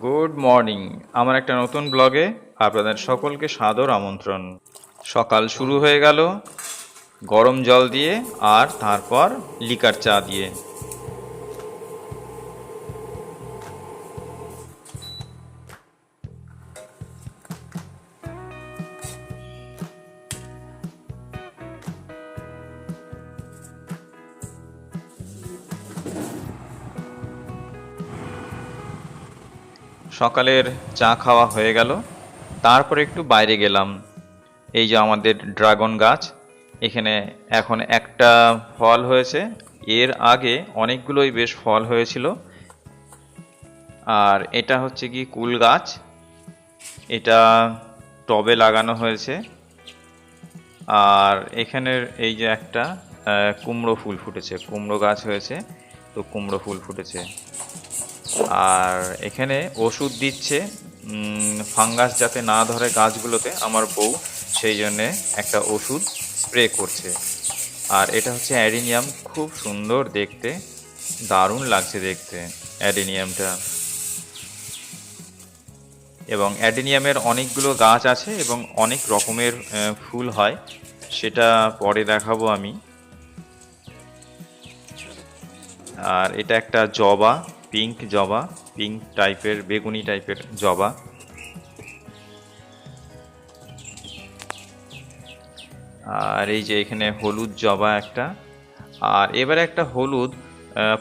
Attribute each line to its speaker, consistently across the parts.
Speaker 1: Good morning আমার একটা নতুন ব্লগে আপনাদের সকলকে সাদর আমন্ত্রণ। সকাল শুরু হয়ে গেল, গরম জল দিয়ে আর তারপর লিকার চা দিয়ে। সকালের চা খাওয়া হয়ে গেল। তারপরে একটু বাইরে গেলাম। এই যে আমাদের ড্রাগন গাছ, এখানে এখন একটা ফল হয়েছে। এর আগে অনেকগুলোই বেশ ফল হয়েছিল। আর এটা হচ্ছে কি কুল গাছ। এটা টবে লাগানো হয়েছে। আর এখানের এই যে একটা কুমড়ো ফুল ফুটেছে। কুমড়ো গাছ হয়েছে। তো কুমড়ো ফুল ফুটেছে। আর এখানে ওষুধ দিচ্ছে ফাঙ্গাস যাতে না ধরে গাছগুলোতে, আমার বউ সেই জন্যে একটা ওষুধ স্প্রে করছে। আর এটা হচ্ছে অ্যাডিনিয়াম, খুব সুন্দর দেখতে, দারুণ লাগছে দেখতে অ্যাডিনিয়ামটা। এবং অ্যাডিনিয়ামের অনেকগুলো গাছ আছে এবং অনেক রকমের ফুল হয়, সেটা পরে দেখাবো আমি। আর এটা একটা জবা পিঙ্ক জবা পিঙ্ক টাইপের বেগুনি টাইপের জবা আর এই যে এখানে হলুদ জবা একটা। আর এবারে একটা হলুদ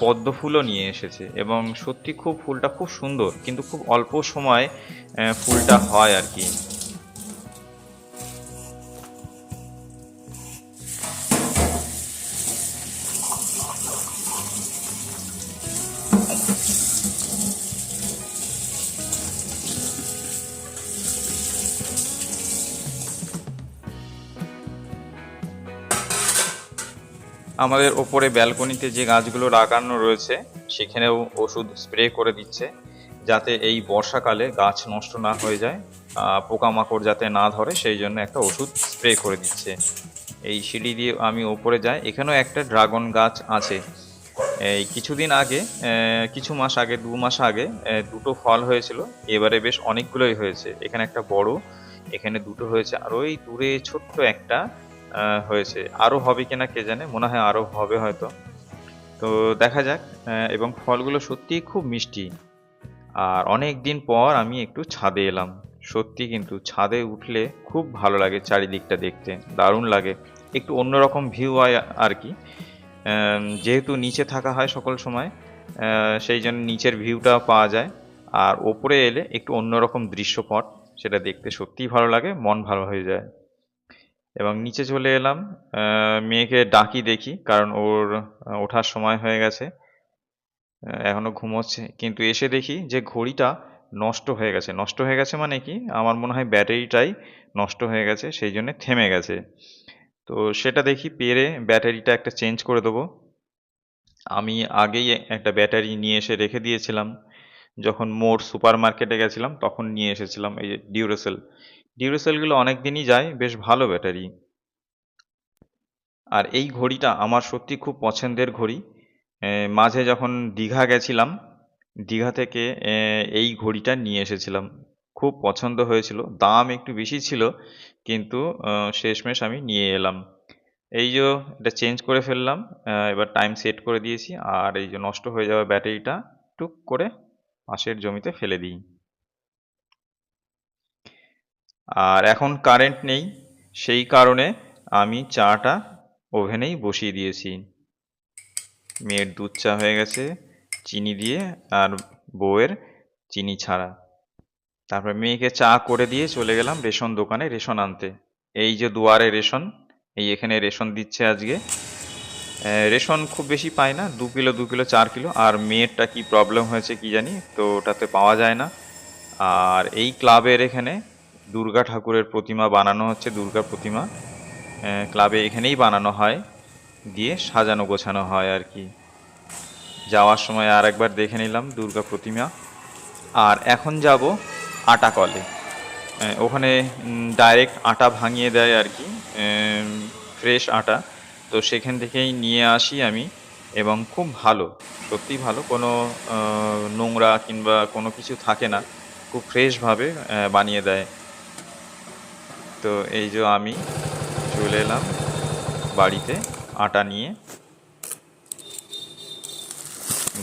Speaker 1: পদ্ম ফুলও নিয়ে এসেছে এবং সত্যি খুব ফুলটা খুব সুন্দর, কিন্তু খুব অল্প সময় ফুলটা হয় আর কি। আমাদের ওপরে ব্যালকনিতে যে গাছগুলো লাগানো রয়েছে, সেখানেও ওষুধ স্প্রে করে দিচ্ছে যাতে এই বর্ষাকালে গাছ নষ্ট না হয়ে যায় পোকামাকড় যাতে না ধরে, সেই জন্য একটা ওষুধ স্প্রে করে দিচ্ছে। এই সিঁড়ি দিয়ে আমি ওপরে যাই, এখানেও একটা ড্রাগন গাছ আছে। এই কিছুদিন আগে কিছু মাস আগে, দু মাস আগে দুটো ফল হয়েছিল, এবারে বেশ অনেকগুলোই হয়েছে। এখানে একটা বড়, এখানে দুটো হয়েছে, আর ওই দূরে ছোট্ট একটা হয়েছে। আরও হবে কিনা কে জানে, মনে হয় আরও হবে হয়তো। তো দেখা যাক এবং ফলগুলো সত্যিই খুব মিষ্টি। আর অনেক দিন পর আমি একটু ছাদে এলাম। সত্যি কিন্তু ছাদে উঠলে খুব ভালো লাগে চারিদিকটা দেখতে, দারুণ লাগে। একটু অন্যরকম ভিউ হয় আর কি। যেহেতু নিচে থাকা হয় সকল সময় সেই জন্য নিচের ভিউটা পাওয়া যায়। আর ওপরে এলে একটু অন্যরকম দৃশ্যপট, সেটা দেখতে সত্যিই ভালো লাগে, মন ভালো হয়ে যায়। এবং নিচে চলে এলাম। মেয়েকে ডাকি দেখি কারণ ওর ওঠার সময় হয়ে গেছে। আহ, এখনও ঘুমোচ্ছে। কিন্তু এসে দেখি যে ঘড়িটা নষ্ট হয়ে গেছে। নষ্ট হয়ে গেছে মানে কি? আমার মনে হয় ব্যাটারিটাই নষ্ট হয়ে গেছে সেই জন্য থেমে গেছে। তো সেটা দেখি পেরে ব্যাটারিটা একটা চেঞ্জ করে দেবো। আমি আগেই একটা ব্যাটারি নিয়ে এসে রেখে দিয়েছিলাম। যখন মোর সুপার মার্কেটে গেছিলাম তখন নিয়ে এসেছিলাম এই যে ডিউরেসেল ডিউরেসেলগুলো অনেক দিনই যায়, বেশ ভালো ব্যাটারি। আর এই ঘড়িটা আমার সত্যি খুব পছন্দের ঘড়ি। মাঝে যখন দীঘা গেছিলাম, দীঘা থেকে এই ঘড়িটা নিয়ে এসেছিলাম। খুব পছন্দ হয়েছিল, দাম একটু বেশি ছিল, কিন্তু শেষমেশ আমি নিয়ে এলাম। এই যে এটা চেঞ্জ করে ফেললাম এবার টাইম সেট করে দিয়েছি, আর এই যে নষ্ট হয়ে যাওয়া ব্যাটারিটা টুক করে পাশের জমিতে ফেলে দিই। আর এখন কারেন্ট নেই, সেই কারণে আমি চাটা ওভেনেই বসিয়ে দিয়েছি। মেয়ের দুধ চা হয়ে গেছে, চিনি দিয়ে আর বউয়ের চিনি ছাড়া। তারপর মেয়েকে চা করে দিয়ে চলে গেলাম রেশন দোকানে রেশন আনতে। এই যে দুয়ারে রেশন, এই এখানে রেশন দিচ্ছে আজকে। রেশন খুব বেশি পাই না, দু কিলো দু কিলো, চার কিলো। আর মেয়েরটা কি প্রবলেম হয়েছে কি জানি, তো ওটাতে পাওয়া যায় না। আর এই ক্লাবের এখানে দুর্গা ঠাকুরের প্রতিমা বানানো হচ্ছে, দুর্গা প্রতিমা। ক্লাবে এখানেই বানানো হয়, দিয়ে সাজানো গোছানো হয় আর কি। যাওয়ার সময় আর একবার দেখে নিলাম দুর্গা প্রতিমা। আর এখন যাব আটা কলে। ওখানে ডাইরেক্ট আটা ভাঙিয়ে দেয় আর কি। ফ্রেশ আটা। তো সেখান থেকেই নিয়ে আসি আমি, এবং খুব ভালো সত্যিই ভালো। কোনো নোংরা কিংবা কোনো কিছু থাকে না। খুব ফ্রেশভাবে বানিয়ে দেয়। তো এই যে আমি চলে এলাম বাড়িতে আটা নিয়ে।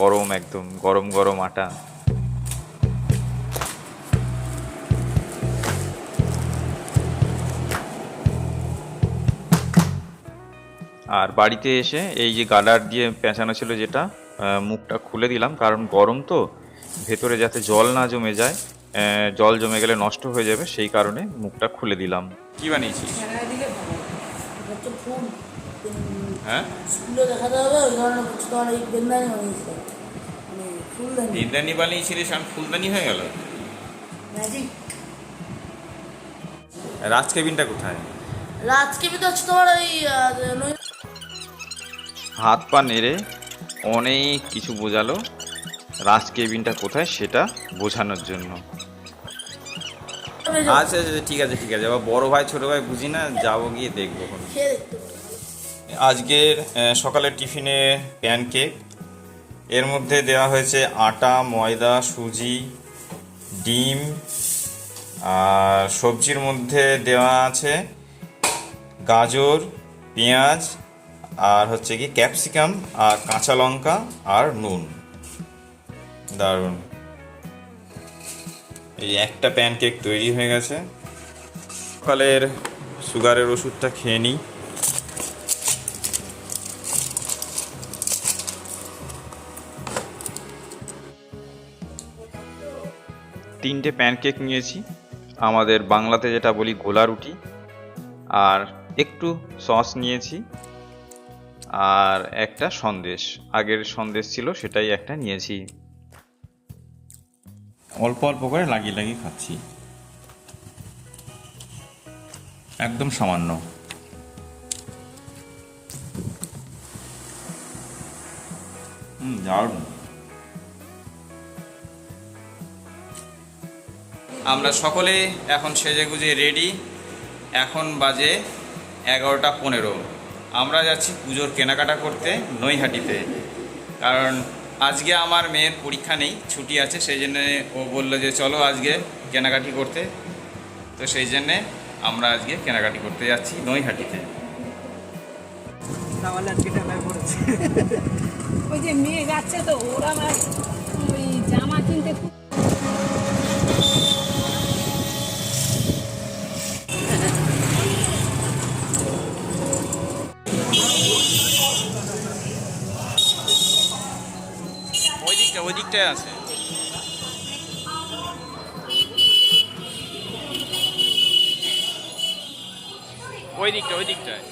Speaker 1: গরম একদম, গরম গরম আটা। আর বাড়িতে এসে এই যে গার্ডার দিয়ে পেঁচানো ছিল যেটা মুখটা খুলে দিলাম, কারণ গরম তো। ভেতরে যাতে জল না জমে যায় জল জমে গেলে নষ্ট হয়ে যাবে সেই কারণে মুখটা খুলে দিলাম। কি বানিয়েছিস? হ্যাঁ।
Speaker 2: বানিয়েছে মানে ফুলদানি।
Speaker 1: বানিয়েছিলিস আর ফুলদানি হয়ে গেল? রাজ কেবিনটা কোথায়?
Speaker 2: রাজকে তো তোমার ওই
Speaker 1: হাত পা নেড়ে অনেক কিছু বোঝালো। রাজ কেবিনটা কোথায় সেটা বোঝানোর জন্য। আচ্ছা আচ্ছা ঠিক আছে ঠিক আছে। আবার বড় ভাই ছোট ভাই বুঝি না যাব গিয়ে দেখব। আজকের সকালের টিফিনে প্যানকেক। এর মধ্যে দেওয়া হয়েছে আটা ময়দা সুজি ডিম আর সবজির মধ্যে দেওয়া আছে গাজর পেঁয়াজ আর হচ্ছে কি ক্যাপসিকাম আর কাঁচা লঙ্কা আর নুন। দারুণ। এই একটা প্যানকেক তৈরি হয়ে গেছে। সকালের সুগারের ওষুধটা খেয়ে নিই। তিনটে প্যানকেক নিয়েছি। আমাদের বাংলাতে যেটা বলি গোলা রুটি, আর একটু সস নিয়েছি। আর একটা সন্দেশ। আগের সন্দেশ ছিল, সেটাই একটা নিয়েছি। অল্প অল্প করে লাগিয়ে লাগিয়ে খাচ্ছি। একদম সামান্য। আমরা সকলে এখন সেজে গুজে রেডি এখন বাজে এগারোটা পনেরো। আমরা যাচ্ছি পুজোর কেনাকাটা করতে নৈহাটিতে। কারণ আজকে আমার মেয়ের পরীক্ষা নেই ছুটি আছে সেই জন্যে ও বলল যে চলো আজকে কেনাকাটি করতে। তো সেই জন্যে আমরা আজকে কেনাকাটি করতে যাচ্ছি নৈহাটিতে।
Speaker 3: তাহলে আজকে পড়েছে ওই যে মেয়ে যাচ্ছে তো ওরা ওই জামা কিনতে খুব
Speaker 1: দিকটা আছে। ওই দিকটা, ওই দিকটায়।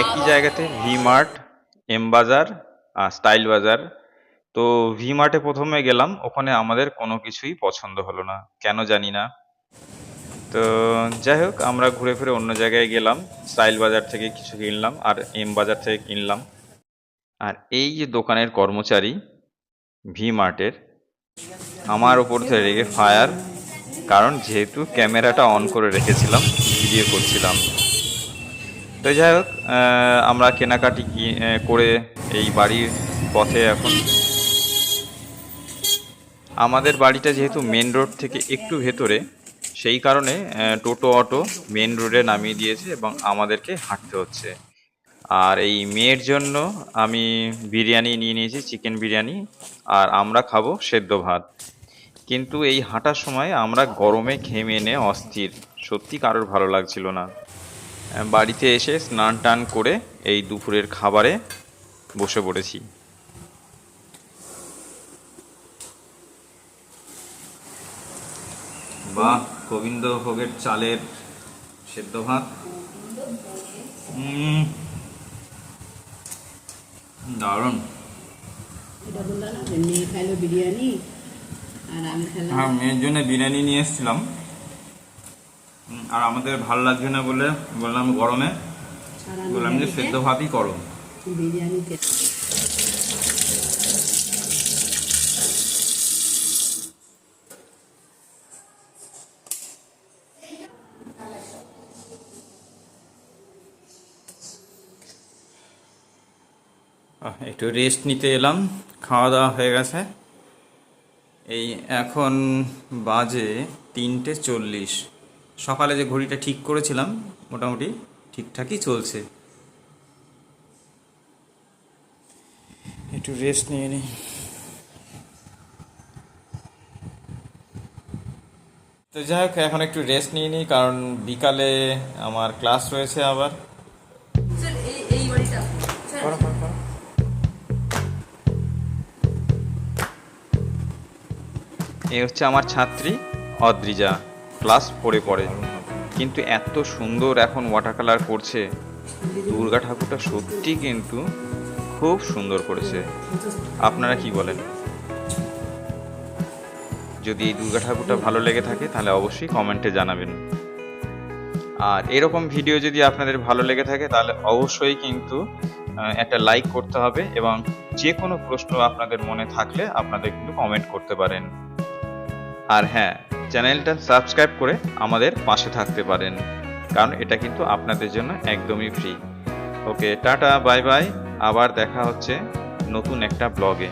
Speaker 1: একই জায়গাতে ভি মার্ট এম বাজার আর স্টাইল বাজার তো ভি মার্টে প্রথমে গেলাম, ওখানে আমাদের কোনো কিছুই পছন্দ হলো না। কেন জানি না। তো যাই হোক, আমরা ঘুরে ফিরে অন্য জায়গায় গেলাম স্টাইল বাজার থেকে কিছু কিনলাম আর এম বাজার থেকে কিনলাম। আর এই যে দোকানের কর্মচারী ভি মার্টের আমার ওপর থেকে রেগে ফায়ার, কারণ যেহেতু ক্যামেরাটা অন করে রেখেছিলাম, ভিডিও করছিলাম। তো যাই হোক আমরা কেনাকাটি করে এই বাড়ির পথে এখন আমাদের বাড়িটা যেহেতু মেন রোড থেকে একটু ভেতরে, সেই কারণে টোটো অটো মেন রোডে নামিয়ে দিয়েছে এবং আমাদেরকে হাঁটতে হচ্ছে। আর এই মেয়ের জন্য আমি বিরিয়ানি নিয়ে নিয়েছি, চিকেন বিরিয়ানি, আর আমরা খাব সেদ্ধ ভাত। কিন্তু এই হাঁটার সময় আমরা গরমে ঘেমে এনে অস্থির। সত্যি কারোর ভালো লাগছিল না। বাড়িতে এসে স্নান টান করে এই দুপুরের খাবারে বসে পড়েছি। বাহ গোবিন্দ ভোগের চালের সেদ্ধ ভাত। দারুণ।
Speaker 3: এটা বললাম না মেয়ে খাইলো বিরিয়ানি আর আমি খেলাম
Speaker 1: হ্যাঁ মেয়ের জন্য বিরিয়ানি নিয়ে এসেছিলাম। আর আমাদের ভালো লাগছে না বলে বললাম গরমে। বললাম যে সেদ্ধ ভাতই করো।
Speaker 3: বিরিয়ানি
Speaker 1: একটু রেস্ট নিতে এলাম, খাওয়া দাওয়া হয়ে গেছে। এই এখন বাজে তিনটে চল্লিশ। সকালে যে ঘড়িটা ঠিক করেছিলাম, মোটামুটি ঠিকঠাকই চলছে। একটু রেস্ট নিয়ে নিই। তো যাই হোক, এখন একটু রেস্ট নিয়ে নিই, কারণ বিকালে আমার ক্লাস রয়েছে আবার। এ হচ্ছে আমার ছাত্রী অদ্রিজা। ক্লাস পড়ে পড়ে। কিন্তু এত সুন্দর এখন ওয়াটার কালার করছে। দুর্গা ঠাকুরটা সত্যি কিন্তু খুব সুন্দর করেছে। আপনারা কি বলেন? যদি এই দুর্গা ঠাকুরটা ভালো লেগে থাকে, তাহলে অবশ্যই কমেন্টে জানাবেন। আর এরকম ভিডিও যদি আপনাদের ভালো লেগে থাকে, তাহলে অবশ্যই কিন্তু একটা লাইক করতে হবে এবং যে কোনো প্রশ্ন আপনাদের মনে থাকলে আপনাদের কিন্তু কমেন্ট করতে পারেন। আর হ্যাঁ চ্যানেলটা সাবস্ক্রাইব করে আমাদের পাশে থাকতে পারেন, কারণ এটা কিন্তু আপনাদের জন্য একদমই free okay tata bye bye আবার দেখা হচ্ছে নতুন একটা ব্লগে